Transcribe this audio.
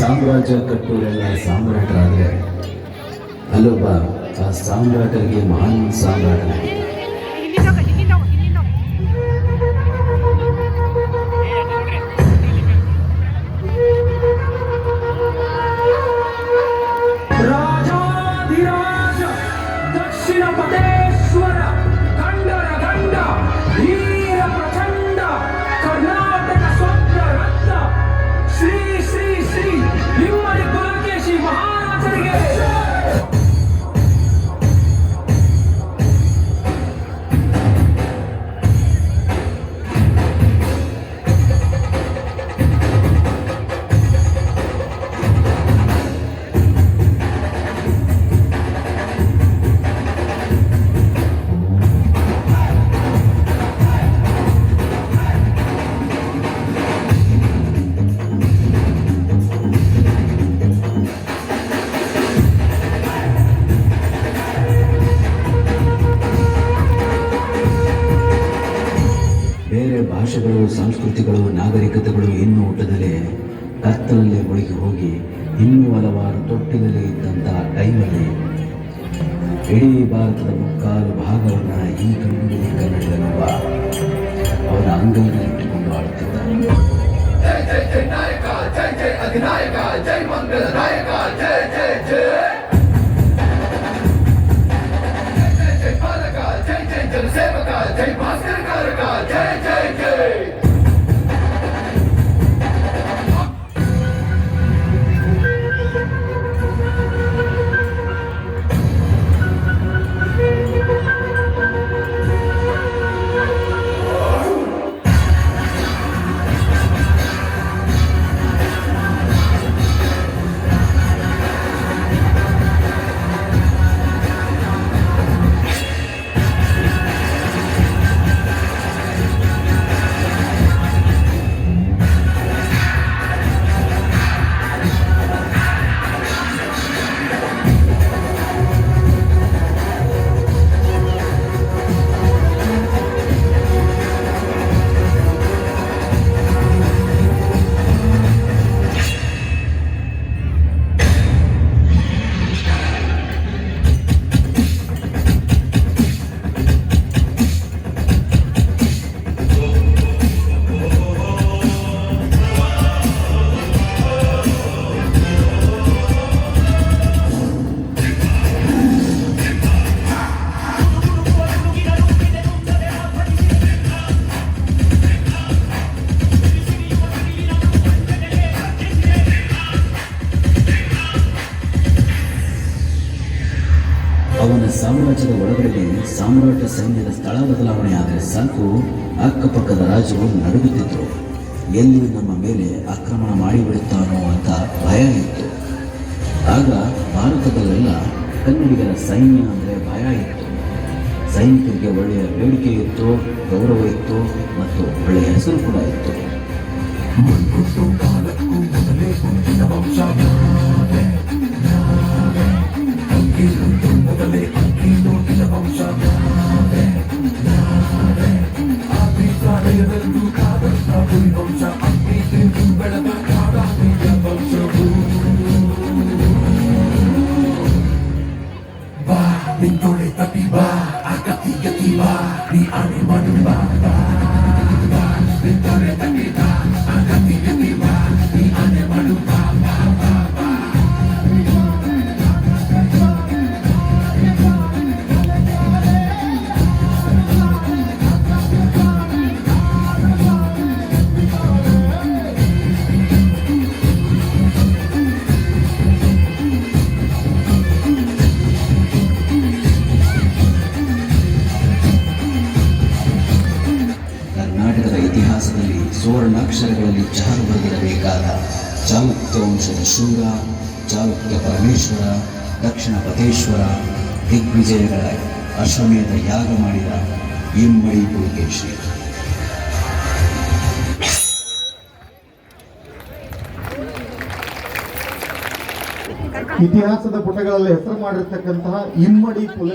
ಸಾಮ್ರಾಜ್ಯ ಕಟ್ಟುವರೆಲ್ಲ ಸಾಮ್ರಾಟರಾದರೆ ಅಲ್ಲೊಬ್ಬ ಆ ಸಾಮ್ರಾಟರಿಗೆ ಮಹಾನ್ ಸಾಮ್ರಾಟನಾಗಿದ್ದ. ಭಾಷೆಗಳು ಸಂಸ್ಕೃತಿಗಳು, ನಾಗರಿಕತೆಗಳು ಇನ್ನೂ ಊಟದಲ್ಲೇ ಕತ್ತಲಲ್ಲೇ ಮುಳುಗಿ ಹೋಗಿ ಇನ್ನೂ ಹಲವಾರು ತೊಟ್ಟಿನಲ್ಲಿ ಇದ್ದಂತಹ ಟೈಮಲ್ಲಿ ಇಡೀ ಭಾರತದ ಮುಕ್ಕಾಲು ಭಾಗವನ್ನು ಈ ಕಣ್ಣುಗಳಿಗೆ ಕನ್ನಡಿಗನೊಬ್ಬ ಅವರ ಅಂಗೈನಲ್ಲಿ ಇಟ್ಟುಕೊಂಡು ಜೈ ಅವನ ಸಾಮ್ರಾಜ್ಯದ ಒಳಗಡೆ ಸಾಮ್ರಾಟ ಸೈನ್ಯದ ಸ್ಥಳ ಬದಲಾವಣೆ ಆದರೆ ಸಾಕು. ಅಕ್ಕಪಕ್ಕದ ರಾಜರು ನಡುಗುತ್ತಿದ್ರು. ಎಲ್ಲಿ ನಮ್ಮ ಮೇಲೆ ಆಕ್ರಮಣ ಮಾಡಿಬಿಡುತ್ತಾನೋ ಅಂತ ಭಯ ಇತ್ತು. ಆಗ ಭಾರತದಲ್ಲೆಲ್ಲ ಕನ್ನಡಿಗರ ಸೈನ್ಯ ಅಂದರೆ ಭಯ ಇತ್ತು. ಸೈನಿಕರಿಗೆ ಒಳ್ಳೆಯ ಬೇಡಿಕೆ ಇತ್ತು, ಗೌರವ ಇತ್ತು ಮತ್ತು ಒಳ್ಳೆಯ ಹೆಸರು ಕೂಡ ಇತ್ತು. ಸುವರ್ಣಾಕ್ಷರಗಳಲ್ಲಿ ಬರೆದಿರಬೇಕಾದ ಚಾಲುಕ್ಯ ವಂಶದ ಶೂರ, ಚಾಲುಕ್ಯ ಪರಮೇಶ್ವರ, ದಕ್ಷಿಣ ಪತೇಶ್ವರ ದಿಗ್ವಿಜಯಗಳ ಅಶ್ವಮೇಧ ಯಾಗ ಮಾಡಿದ ಇಮ್ಮಡಿ ಪುಲಕೇಶಿ. ಇತಿಹಾಸದ ಪುಟಗಳಲ್ಲಿ ಹೆಸರು ಮಾಡಿರ್ತಕ್ಕಂತಹ ಇಮ್ಮಡಿ ಪುಲ